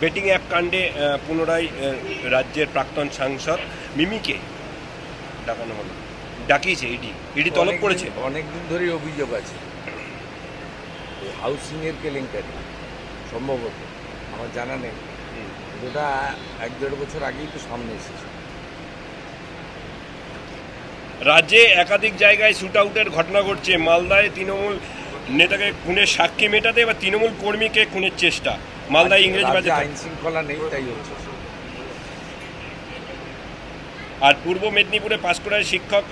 Betting app কাণ্ডে পুনরায় রাজ্যের প্রাক্তন সাংসদ মিমিকে ডাকানো হলো। ডাকিয়েছে ইডি ইডি তলব অনেকদিন- করেছে? অনেকদিন ধরেই অভিযোগ আছে। হাউসিং এর কেলেঙ্কারি সম্ভবত আমার জানা নেই। যেটা এক দেড় বছর আগেই তো সামনে এসেছে। রাজ্যে একাধিক জায়গায় শুট আউটের ঘটনা ঘটছে। মালদায় তৃণমূল নেতাকে খুনের সাক্ষী মেটাতে বা তৃণমূল কর্মীকে খুনের চেষ্টা। মালদায় ইংরেজ বাজার। আইন শৃঙ্খলা নেই তাই হচ্ছে। আর পূর্ব মেদিনীপুরে পাশ করার শিক্ষক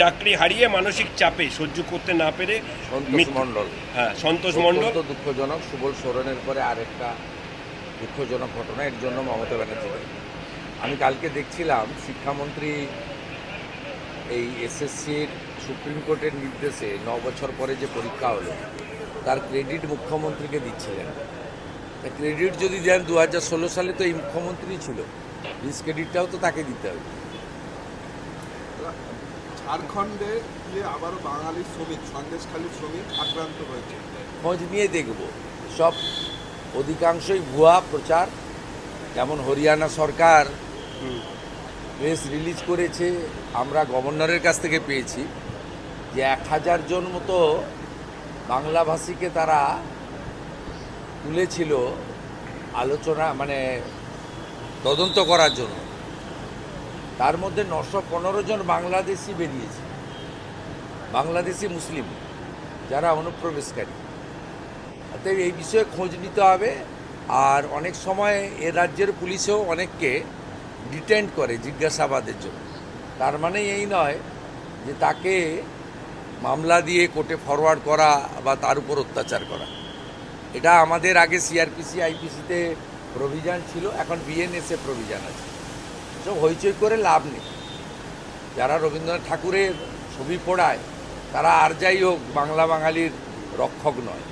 চাকরি হারিয়ে মানসিক চাপে সহ্য করতে না পেরে সন্তোষ মণ্ডল। হ্যাঁ সন্তোষ মণ্ডল। দুঃখজনক সুবল সোরেনের পরে আরেকটা দুঃখজনক ঘটনা এর জন্য মমতা ব্যানার্জি। আমি কালকে দেখছিলাম শিক্ষামন্ত্রী এই এসএসসির সুপ্রিম কোর্টের নির্দেশে ন বছর পরে যে পরীক্ষা হলো তার ক্রেডিট মুখ্যমন্ত্রীকে দিচ্ছিলেন। ক্রেডিট যদি দেন দু হাজার ষোলো সালে তো এই মুখ্যমন্ত্রী ছিল। ডিস ক্রেডিটটাও তো তাকে দিতে হবে। ঝাড়খণ্ডে গিয়ে আবারও বাঙালি শ্রমিক সন্দেশখালী শ্রমিক আক্রান্ত হয়েছে। খোঁজ নিয়ে দেখব। সব অধিকাংশই ভুয়া প্রচার। যেমন হরিয়ানা সরকার প্রেস রিলিজ করেছে। আমরা গভর্নরের কাছ থেকে পেয়েছি যে এক হাজার জন মতো বাংলাভাষীকে তারা তুলেছিল আলোচনা মানে তদন্ত করার জন্য। তার মধ্যে নশো পনেরো জন বাংলাদেশি বেরিয়েছে। বাংলাদেশি মুসলিম যারা অনুপ্রবেশকারী। অতএব এই বিষয়ে খোঁজ নিতে হবে। আর অনেক সময় এ রাজ্যের পুলিশেও অনেককে ডিটেন্ড করে জিজ্ঞাসাবাদের জন্য। তার মানে এই নয় যে তাকে মামলা দিয়ে কোর্টে ফরওয়ার্ড করা বা তার উপর অত্যাচার করা। এটা আমাদের আগে সিআরপিসি আইপিসিতে প্রভিজান ছিল এখন বিএনএসএ প্রভিজান আছে। সব হইচই করে লাভ নেই। যারা রবীন্দ্রনাথ ঠাকুরের ছবি পড়ায় তারা আর যাই হোক বাংলা বাঙালির রক্ষক নয়।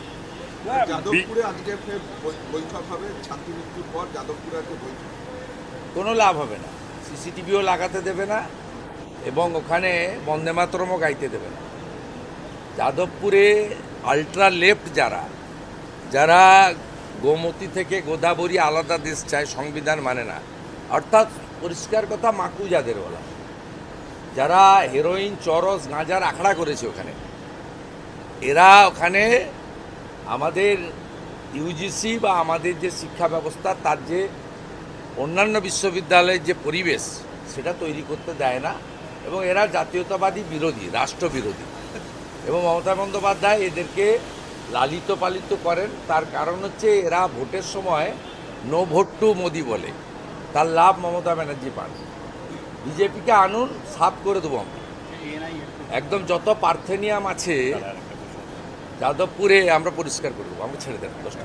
কোনো লাভ হবে না। সিসিটিভিও লাগাতে দেবে না এবং ওখানে বন্দে মাতরমও গাইতে দেবে না। যাদবপুরে আলট্রা লেফট যারা যারা গোমতী থেকে গোদাবরী আলাদা দেশ চায়, সংবিধান মানে না। অর্থাৎ পরিষ্কার কথা মাকু যাদের বলা। যারা হেরোইন চরস, গাঁজার আখড়া করেছে ওখানে। এরা ওখানে আমাদের ইউজিসি বা আমাদের যে শিক্ষা ব্যবস্থা, তার যে অন্যান্য বিশ্ববিদ্যালয়ের যে পরিবেশ, সেটা তৈরি করতে দেয় না। এবং এরা জাতীয়তাবাদী বিরোধী, রাষ্ট্রবিরোধী। এবং মমতা বন্দ্যোপাধ্যায় এদেরকে লালিত পালিত করেন। তার কারণ হচ্ছে এরা ভোটের সময় নো ভোট টু মোদি বলে। তার লাভ মমতা ব্যানার্জি পান। বিজেপিকে আনুন সাফ করে দেবো একদম যত পার্থেনিয়াম আছে যাদবপুরে আমরা পরিষ্কার করে দেবো। আমরা ছেড়ে দেবো দশটা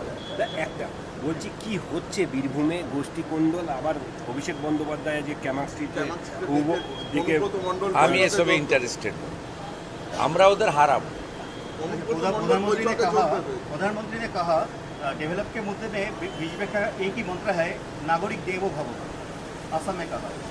একটা বলছি কি হচ্ছে বীরভূমে গোষ্ঠী কুন্ডল আবার অভিষেক বন্দ্যোপাধ্যায় যে ক্যামাং আমি এসবে ইন্টারেস্টেড আমরা ওদের হারাবো। प्रधानमंत्री ने कहा प्रधानमंत्री ने कहा डेवलप के मुद्दे में बीजेपी का एक ही मंत्र है नागरिक देवो भवो असम में कहा